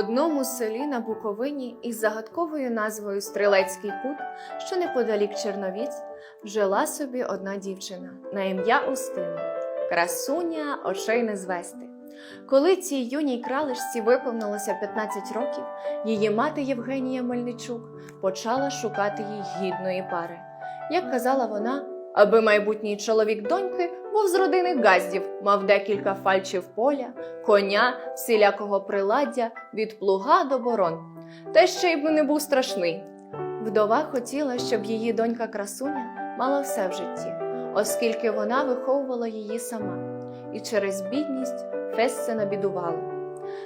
одному селі на Буковині із загадковою назвою Стрілецький кут, що неподалік Черновіць, жила собі одна дівчина на ім'я Устина, красуня очей не звести. Коли цій юній кралишці виповнилося 15 років, її мати Євгенія Мельничук почала шукати їй гідної пари. Як казала вона, аби майбутній чоловік доньки був з родини газдів, мав декілька фальчів поля, коня, всілякого приладдя від плуга до борон. Та ще й би не був страшний. Вдова хотіла, щоб її донька красуня мала все в житті, оскільки вона виховувала її сама, і через бідність Фесце набідувала.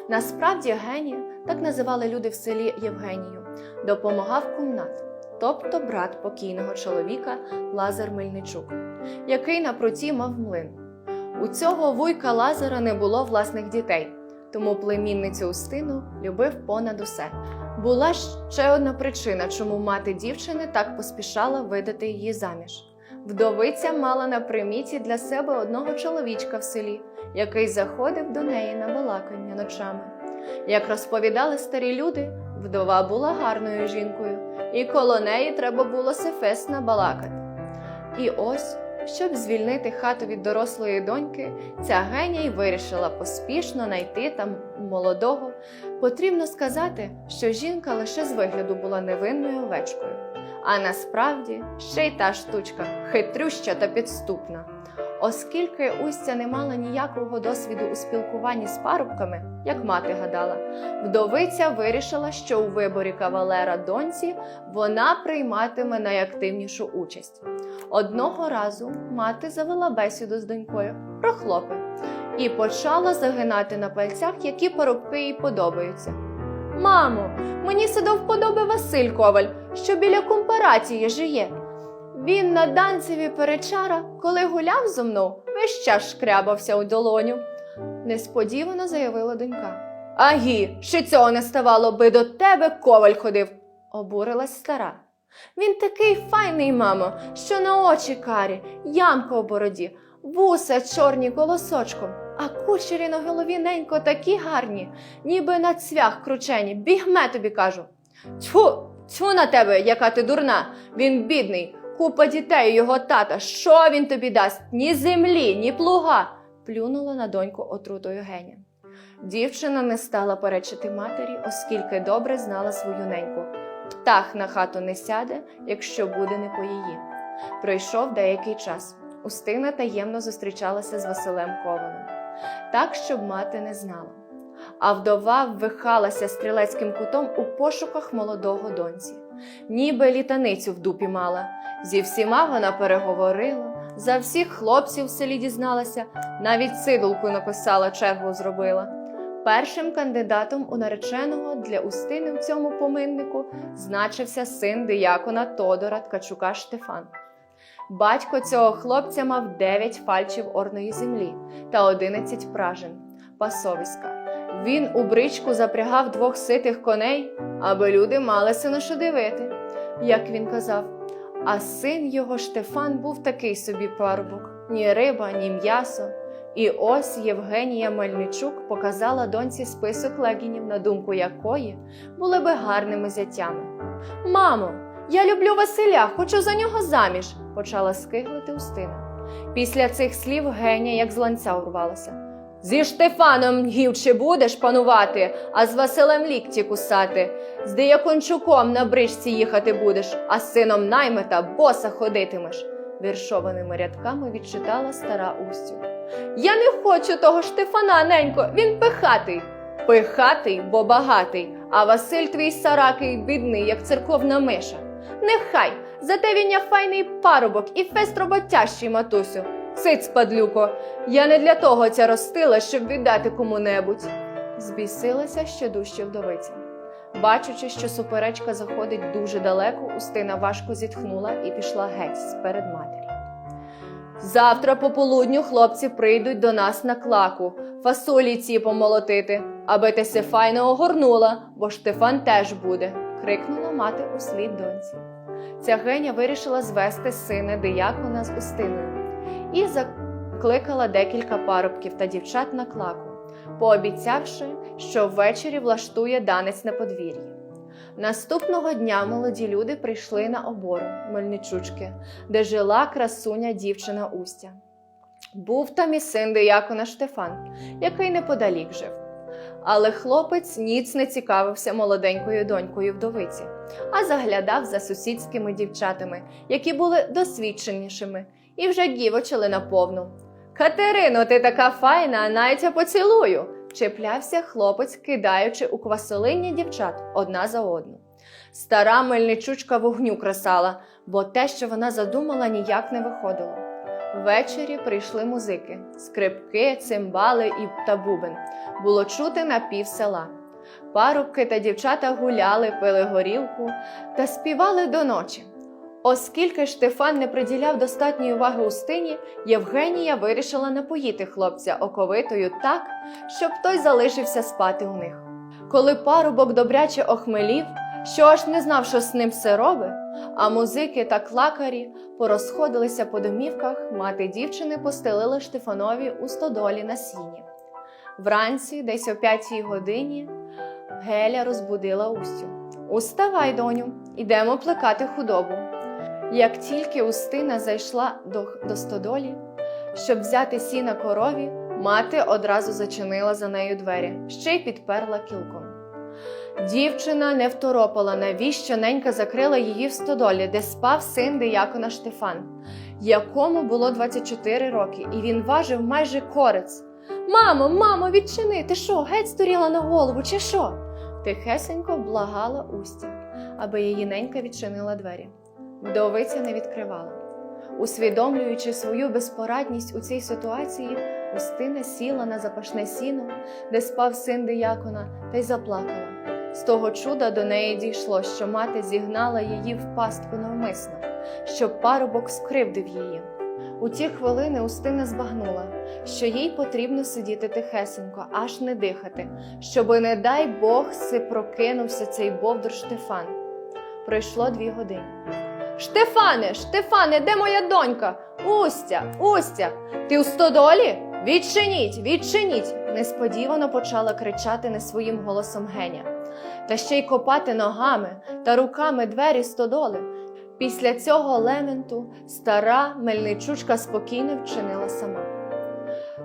Насправді Генія, так називали люди в селі Євгенію, допомагав кумнат, тобто брат покійного чоловіка Лазар Мельничук, який на пруті мав млин. У цього вуйка Лазара не було власних дітей, тому племінницю Устину любив понад усе. Була ще одна причина, чому мати дівчини так поспішала видати її заміж. Вдовиця мала на приміті для себе одного чоловічка в селі, який заходив до неї на балакання ночами. Як розповідали старі люди, вдова була гарною жінкою, і коло неї треба було сефесно балакати. І ось, щоб звільнити хату від дорослої доньки, ця генія й вирішила поспішно знайти там молодого. Потрібно сказати, що жінка лише з вигляду була невинною овечкою, а насправді ще й та штучка хитрюща та підступна. Оскільки Устя не мала ніякого досвіду у спілкуванні з парубками, як мати гадала, вдовиця вирішила, що у виборі кавалера доньці вона прийматиме найактивнішу участь. Одного разу мати завела бесіду з донькою про хлопи і почала загинати на пальцях, які парубки їй подобаються. Мамо, мені се до вподоби Василь Коваль, що біля компаратії жиє. Він на данцеві перечара, коли гуляв зо мною, весь час шкрябався у долоню. Несподівано заявила донька. Агі, ще цього не ставало, би до тебе коваль ходив, обурилась стара. Він такий файний, мамо, що на очі карі, ямка у бороді, вуса чорні колосочком, а кучері на голові ненько такі гарні, ніби на цвях кручені. Бігме тобі кажу. Тьфу, тьфу на тебе, яка ти дурна, він бідний. Купа дітей його тата. Що він тобі дасть? Ні землі, ні плуга. плюнула на доньку отрутою Геня. Дівчина не стала перечити матері, оскільки добре знала свою неньку. Птах на хату не сяде, якщо буде не по її. Пройшов деякий час. Устина таємно зустрічалася з Василем Ковалем, так, щоб мати не знала. А вдова ввихалася стрілецьким кутом у пошуках молодого доньці, ніби літаницю в дупі мала. Зі всіма вона переговорила, за всіх хлопців в селі дізналася, навіть сидулку написала, чергу зробила. Першим кандидатом у нареченого для Устини в цьому поминнику значився син диякона Тодора Ткачука Штефан. Батько цього хлопця мав 9 фальчів орної землі та 11 пражин пасовиська. Він у бричку запрягав двох ситих коней, аби люди мали що дивити, як він казав. А син його Штефан був такий собі парубок: ні риба, ні м'ясо. І ось Євгенія Мельничук показала доньці список легінів, на думку якої були би гарними зятями. Мамо, я люблю Василя, хочу за нього заміж, почала скиглити Устина. Після цих слів Геня як з ланця урвалася. Зі Штефаном гівче будеш панувати, а з Василем лікті кусати. З Диякончуком на бричці їхати будеш, а з сином наймита боса ходитимеш. Віршованими рядками відчитала стара Устю. Я не хочу того Штефана, ненько, він пихатий. Пихатий, бо багатий, а Василь твій саракий бідний, як церковна миша. Нехай, зате він я файний парубок і фест роботящий, матусю. Сиць, падлюко, я не для того ця ростила, щоб віддати кому-небудь. Збісилася ще дужче вдовиця. Бачучи, що суперечка заходить дуже далеко, Устина важко зітхнула і пішла геть сперед матері. Завтра пополудню хлопці прийдуть до нас на клаку, фасолі ці помолотити, аби ти се файно огорнула, бо Штефан теж буде, крикнула мати услід доньці. Ця геня вирішила звести сина диякона з Устиною і закликала декілька парубків та дівчат на клаку, пообіцявши, що ввечері влаштує данець на подвір'ї. Наступного дня молоді люди прийшли на обору Мельничучки, де жила красуня дівчина Устя. Був там і син диякона Штефан, який неподалік жив. Але хлопець ніц не цікавився молоденькою донькою вдовиці, а заглядав за сусідськими дівчатами, які були досвідченішими і вже дівочили наповну. Катерино, ти така файна, а навіть я поцілую. чіплявся хлопець, кидаючи у квасолинні дівчат одна за одну. Стара мельничучка вогню красала, бо те, що вона задумала, ніяк не виходило. Ввечері прийшли музики, скрипки, цимбали і та бубен. Було чути на пів села. Парубки та дівчата гуляли, пили горілку та співали до ночі. Оскільки Штефан не приділяв достатньої уваги Устині, Євгенія вирішила напоїти хлопця оковитою так, щоб той залишився спати у них. Коли парубок добряче охмелів, що аж не знав, що з ним все робить, а музики та клакарі порозходилися по домівках, мати дівчини постелила Штефанові у стодолі на сіні. Вранці, десь о п'ятій годині, Геля розбудила Устю. Уставай, доню, ідемо плекати худобу. Як тільки Устина зайшла до, до стодолі, щоб взяти сіна корові, мати одразу зачинила за нею двері, ще й підперла кілком. Дівчина не второпала, навіщо ненька закрила її в стодолі, де спав син диякона Штефан, якому було 24 роки, і він важив майже корець. Мамо, мамо, відчини, ти що, геть стуріла на голову, чи що? Тихесенько благала Устя, аби її ненька відчинила двері. Вдовиця не відкривала. Усвідомлюючи свою безпорадність у цій ситуації, Устина сіла на запашне сіно, де спав син диякона, та й заплакала. З того чуда до неї дійшло, що мати зігнала її в пастку навмисно, щоб парубок скривдив її. У ті хвилини Устина збагнула, що їй потрібно сидіти тихесенько, аж не дихати, щоби, не дай Бог, си прокинувся цей бовдур Штефан. Пройшло дві години. Штефане, Штефане, де моя донька? Устя, Устя, ти у стодолі? Відчиніть, відчиніть! несподівано почала кричати не своїм голосом Геня, та ще й копати ногами та руками двері стодоли. Після цього лементу стара мельничучка спокійно вчинила сама.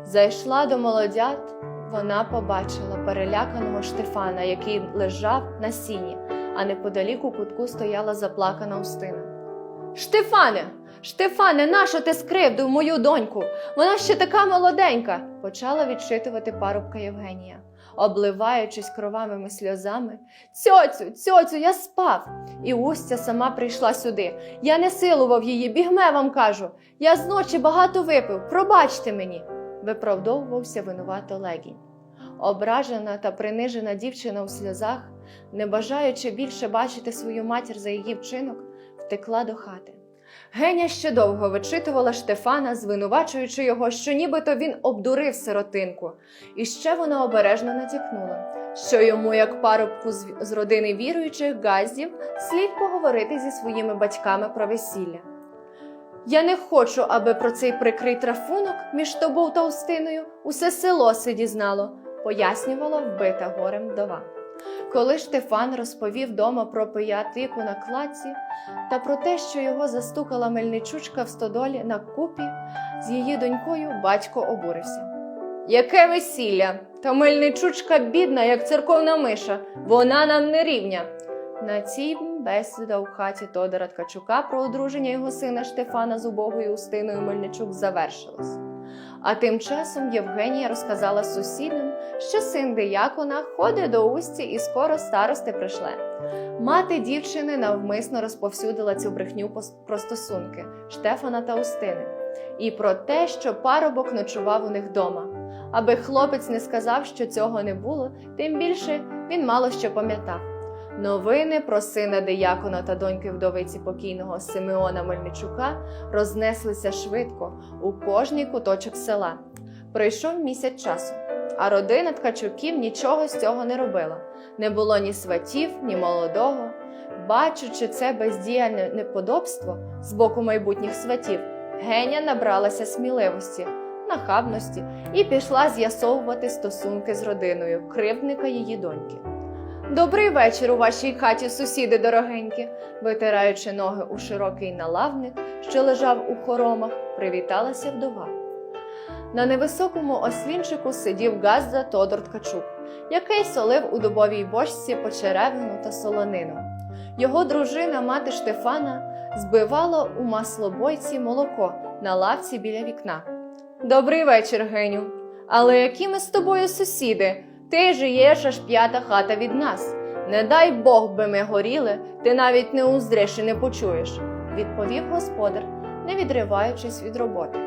Зайшла до молодят, вона побачила переляканого Штефана, який лежав на сіні, а неподалік у кутку стояла заплакана Устина. Штефане, Штефане, нащо ти скривдив мою доньку? Вона ще така молоденька, почала відчитувати парубка Євгенія, обливаючись кровавими сльозами. Цьоцю, цьоцю, я спав. І Устя сама прийшла сюди. Я не силував її, бігме вам кажу. Я зночі багато випив, пробачте мені, виправдовувався винувато Легінь. Ображена та принижена дівчина у сльозах, не бажаючи більше бачити свою матір за її вчинок, втекла до хати. Геня ще довго вичитувала Штефана, звинувачуючи його, що нібито він обдурив сиротинку, і ще вона обережно натякнула, що йому, як парубку з, родини віруючих газдів, слід поговорити зі своїми батьками про весілля. Я не хочу, аби про цей прикрий трафунок між тобою та Устиною усе село се дізнало, пояснювала вбита горем вдова. Коли Штефан розповів дома про пиятику на кладці та про те, що його застукала мельничучка в стодолі на купі з її донькою, батько обурився. Яке весілля? Та мельничучка бідна, як церковна миша, вона нам не рівня. На цій бесіда у хаті Тодора Ткачука про одруження його сина Штефана з убогою Устиною Мельничук завершилась. А тим часом Євгенія розказала сусідам, що син диякона ходить до усті і скоро старости прийшле. Мати дівчини навмисно розповсюдила цю брехню про стосунки Штефана та Устини і про те, що парубок ночував у них вдома. Аби хлопець не сказав, що цього не було, тим більше він мало що пам'ятав. Новини про сина диякона та доньки вдовиці покійного Симеона Мельничука рознеслися швидко у кожний куточок села. Пройшов місяць часу, а родина ткачуків нічого з цього не робила. Не було ні сватів, ні молодого. Бачучи це бездіяльне неподобство з боку майбутніх сватів, Геня набралася сміливості. нахабності і пішла з'ясовувати стосунки з родиною кривдника її доньки. Добрий вечір у вашій хаті, сусіди дорогенькі, витираючи ноги у широкий налавник, що лежав у хоромах, привіталася вдова. На невисокому ослінчику сидів Газда Тодор Ткачук, який солив у дубовій бочці почеревину та солонину. Його дружина, мати Штефана, збивала у маслобойці молоко на лавці біля вікна. Добрий вечір, Геню. Але які ми з тобою сусіди? Ти жиєш аж п'ята хата від нас. Не дай Бог би ми горіли, ти навіть не уздреш і не почуєш, відповів господар, не відриваючись від роботи.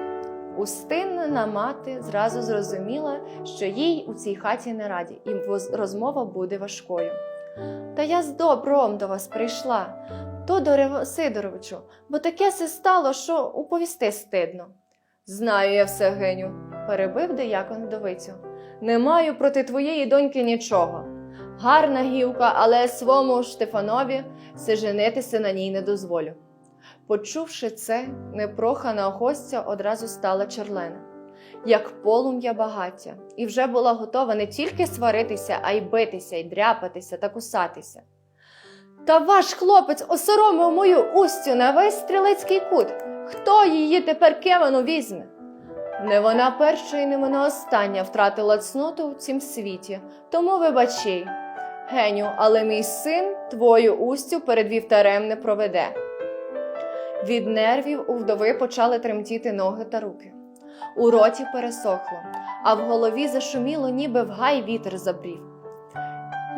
Устинна мати зразу зрозуміла, що їй у цій хаті не раді, і розмова буде важкою. Та я з добром до вас прийшла, Тодоре Сидоровичу, бо таке се стало, що уповісти стидно. Знаю я все, Геню, перебив диякон вдовицю. Не маю проти твоєї доньки нічого. Гарна гівка, але свому Штефанові се женитися на ній не дозволю. Почувши це, непрохана гостя одразу стала черлена, як полум'я багаття, і вже була готова не тільки сваритися, а й битися, й дряпатися та кусатися. Та ваш хлопець осоромив мою устю на весь стрілецький кут. Хто її тепер кевану візьме? Не вона перша і не вона остання втратила цноту в цім світі, тому вибачай. Геню, але мій син твою устю перед вівтарем не проведе. Від нервів у вдови почали тремтіти ноги та руки. У роті пересохло, а в голові зашуміло, ніби в гай вітер забрів.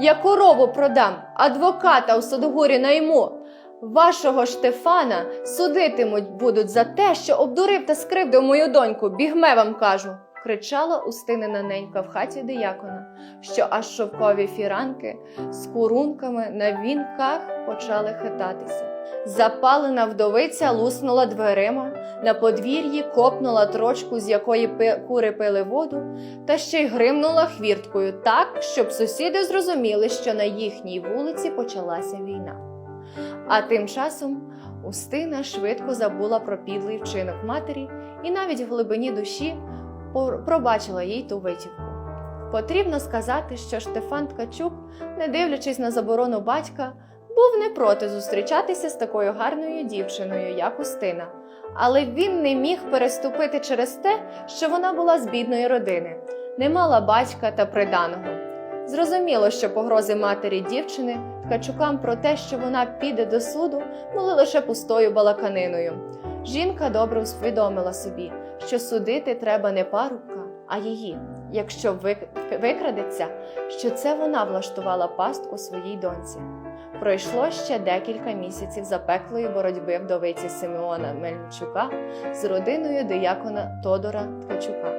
Я корову продам, адвоката у Содогорі найму. Вашого Штефана судитимуть будуть за те, що обдурив та скривдив мою доньку, бігме вам кажу, кричала устинена ненька в хаті диякона, що аж шовкові фіранки з курунками на вінках почали хитатися. Запалена вдовиця луснула дверима, на подвір'ї копнула трочку, з якої пи- кури пили воду, та ще й гримнула хвірткою так, щоб сусіди зрозуміли, що на їхній вулиці почалася війна. А тим часом Устина швидко забула про підлий вчинок матері і навіть в глибині душі пробачила їй ту витівку. Потрібно сказати, що Штефан Ткачук, не дивлячись на заборону батька, був не проти зустрічатися з такою гарною дівчиною, як Устина, але він не міг переступити через те, що вона була з бідної родини, не мала батька та приданого. Зрозуміло, що погрози матері дівчини ткачукам про те, що вона піде до суду, були лише пустою балаканиною. Жінка добре усвідомила собі, що судити треба не парубка, а її, якщо викрадеться, що це вона влаштувала пастку своїй доньці. Пройшло ще декілька місяців запеклої боротьби вдовиці Симеона Мельничука з родиною диякона Тодора Ткачука.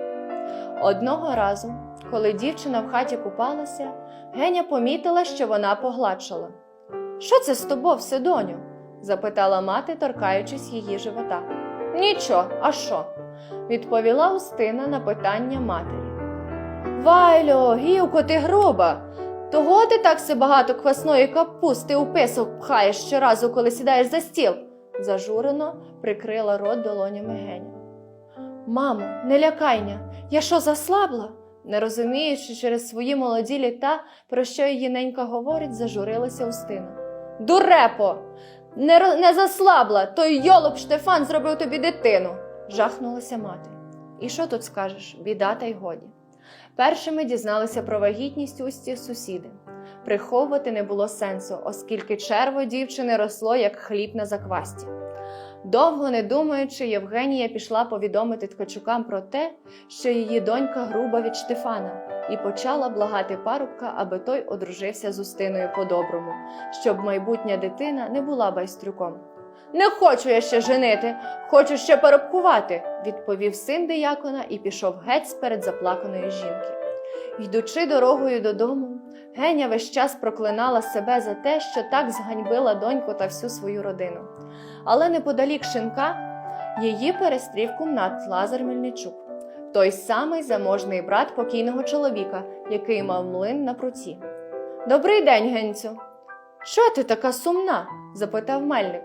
Одного разу, коли дівчина в хаті купалася, Геня помітила, що вона погладшала. Що це з тобою, все, доню? запитала мати, торкаючись її живота. Нічого, а що? відповіла Устина на питання матері. Вайло, гівко, ти груба. Того ти так се багато квасної капусти у писок пхаєш щоразу, коли сідаєш за стіл? зажурено прикрила рот долонями Геня. Мамо, не лякайня, я що заслабла? Не розуміючи через свої молоді літа, про що її ненька говорить, зажурилася Устина. Дурепо! Не, не заслабла, той йолоп Штефан зробив тобі дитину, жахнулася мати. І що тут скажеш? Біда та й годі. Першими дізналися про вагітність усті сусіди. Приховувати не було сенсу, оскільки черво дівчини росло як хліб на заквасті. Довго не думаючи, Євгенія пішла повідомити ткачукам про те, що її донька груба від Штефана, і почала благати парубка, аби той одружився з Устиною по-доброму, щоб майбутня дитина не була байстрюком. Не хочу я ще женити, хочу ще парубкувати, відповів син диякона і пішов геть сперед заплаканої жінки. Йдучи дорогою додому, Геня весь час проклинала себе за те, що так зганьбила доньку та всю свою родину. Але неподалік шинка її перестрів кумнат Лазар Мельничук, той самий заможний брат покійного чоловіка, який мав млин на пруті. Добрий день, Генцю. Що ти така сумна? запитав мельник.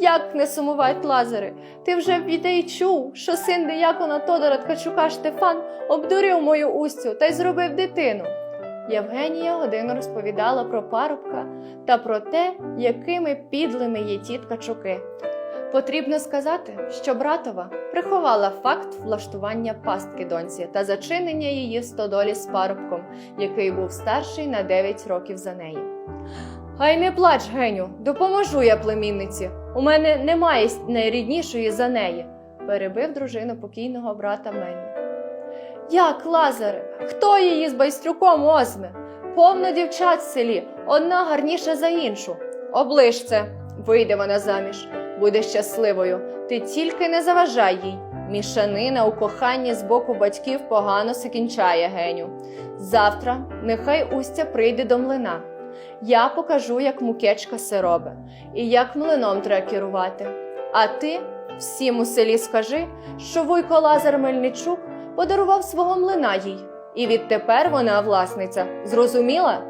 Як не сумувати лазери? Ти вже відей чув, що син диякона Тодора Ткачука Штефан обдурив мою устю та й зробив дитину. Євгенія годину розповідала про парубка та про те, якими підлими є ті ткачуки. Потрібно сказати, що братова приховала факт влаштування пастки доньці та зачинення її стодолі з парубком, який був старший на 9 років за неї. Гай не плач, Геню, допоможу я племінниці. У мене немає найріднішої за неї, перебив дружину покійного брата Мені. Як, Лазаре, хто її з байстрюком озме? Повно дівчат в селі, одна гарніша за іншу. Оближ це, вийде вона заміж, буде щасливою. Ти тільки не заважай їй. Мішанина у коханні з боку батьків погано се кінчає геню. Завтра нехай Устя прийде до млина. Я покажу, як мукечка се робить, і як млином треба керувати. А ти всім у селі скажи, що вуйко Лазар Мельничук подарував свого млина їй, і відтепер вона власниця. Зрозуміла?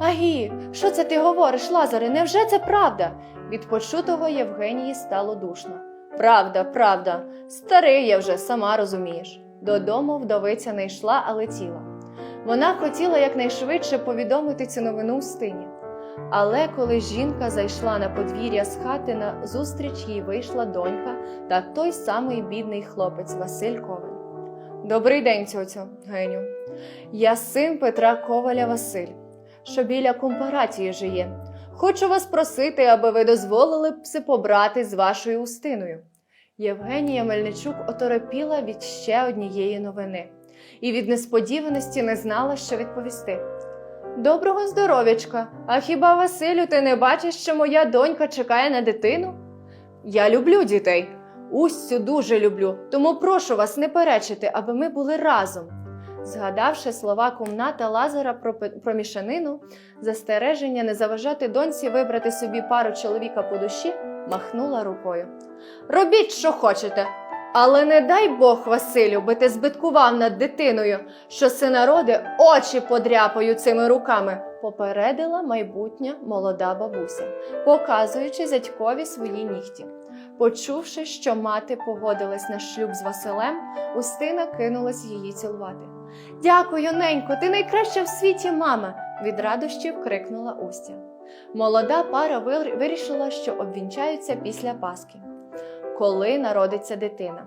Агі, що це ти говориш, Лазаре? Невже це правда? Від почутого Євгенії стало душно. Правда, правда, старий я вже, сама розумієш. Додому вдовиця не йшла, а летіла. Вона хотіла якнайшвидше повідомити цю новину Устині. Але коли жінка зайшла на подвір'я з хати, на зустріч їй вийшла донька та той самий бідний хлопець Василь Коваль. Добрий день, цьоцю, Геню. Я син Петра Коваля Василь, що біля компаратії жиє. Хочу вас просити, аби ви дозволили се побрати з вашою Устиною. Євгенія Мельничук оторопіла від ще однієї новини і від несподіваності не знала, що відповісти. Доброго здоров'ячка! А хіба Василю, ти не бачиш, що моя донька чекає на дитину? Я люблю дітей. Устю дуже люблю, тому прошу вас не перечити, аби ми були разом. Згадавши слова кумната Лазара про, про мішанину, застереження не заважати доньці вибрати собі пару чоловіка по душі, махнула рукою. Робіть, що хочете, але не дай Бог, Василю, би ти збиткував над дитиною, що синароди очі подряпаю цими руками, попередила майбутня молода бабуся, показуючи зятькові свої нігті. Почувши, що мати погодилась на шлюб з Василем, Устина кинулась її цілувати. Дякую, ненько, ти найкраща в світі мама. від радощів крикнула Устя. Молода пара вирішила, що обвінчаються після Пасхи, коли народиться дитина.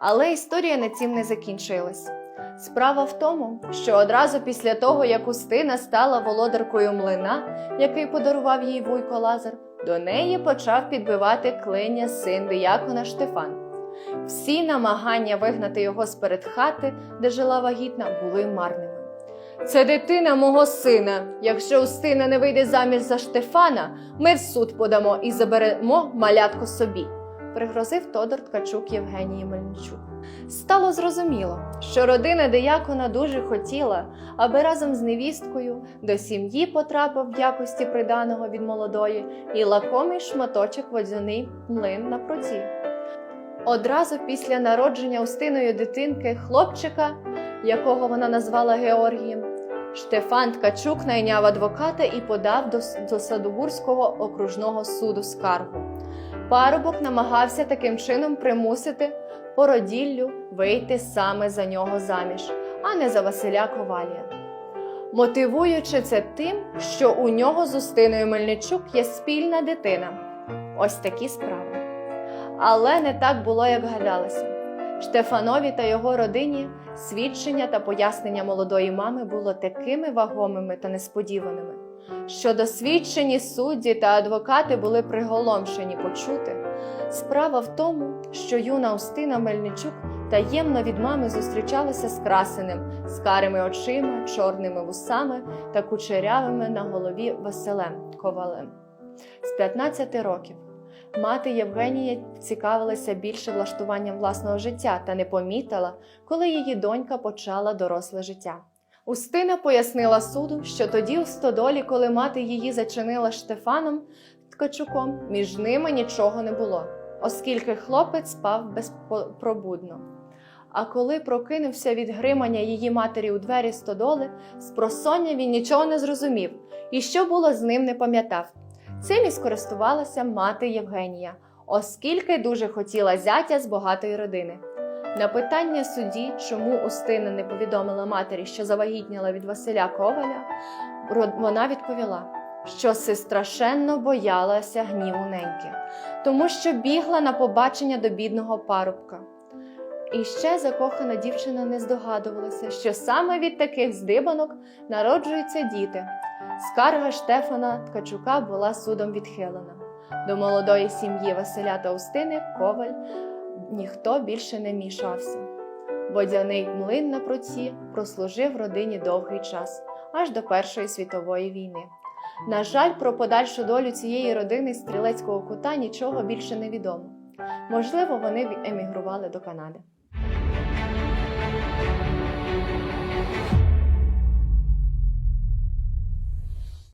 Але історія на цім не закінчилась. Справа в тому, що одразу після того, як Устина стала володаркою млина, який подарував їй вуйко Лазар, до неї почав підбивати клиня син диякона Штефан. Всі намагання вигнати його з перед хати, де жила вагітна, були марними. Це дитина мого сина. Якщо Устина не вийде заміж за Штефана, ми в суд подамо і заберемо малятко собі, пригрозив Тодор Ткачук Євгенії Мельничук. Стало зрозуміло, що родина диякона дуже хотіла, аби разом з невісткою до сім'ї потрапив в якості приданого від молодої і лакомий шматочок водяний млин на проці. Одразу після народження Устиною дитинки хлопчика, якого вона назвала Георгієм, Штефан Ткачук найняв адвоката і подав до, до Садогурського окружного суду скаргу. Парубок намагався таким чином примусити породіллю вийти саме за нього заміж, а не за Василя Ковалія. Мотивуючи це тим, що у нього з Устиною Мельничук є спільна дитина. Ось такі справи. Але не так було, як гадалося. Штефанові та його родині свідчення та пояснення молодої мами було такими вагомими та несподіваними, що досвідчені судді та адвокати були приголомшені почути. Справа в тому, що юна Устина Мельничук таємно від мами зустрічалася з красеним, з карими очима, чорними вусами та кучерявими на голові Василем Ковалем. З 15 років мати Євгенія цікавилася більше влаштуванням власного життя та не помітила, коли її донька почала доросле життя. Устина пояснила суду, що тоді у стодолі, коли мати її зачинила Штефаном Ткачуком, між ними нічого не було, оскільки хлопець спав безпробудно. А коли прокинувся від гримання її матері у двері стодоли, з просоння він нічого не зрозумів і що було з ним не пам'ятав. Цим і скористувалася мати Євгенія. оскільки дуже хотіла зятя з багатої родини. На питання судді, чому Устина не повідомила матері, що завагітніла від Василя Коваля, вона відповіла, що страшенно боялася гніву неньки, тому що бігла на побачення до бідного парубка. І ще закохана дівчина не здогадувалася, що саме від таких здибанок народжуються діти. Скарга Штефана Ткачука була судом відхилена. До молодої сім'ї Василя та Устини Коваль ніхто більше не мішався. Водяний млин на пруці прослужив родині довгий час, аж до Першої світової війни. На жаль, про подальшу долю цієї родини стрілецького кута нічого більше не відомо. Можливо, вони емігрували до Канади.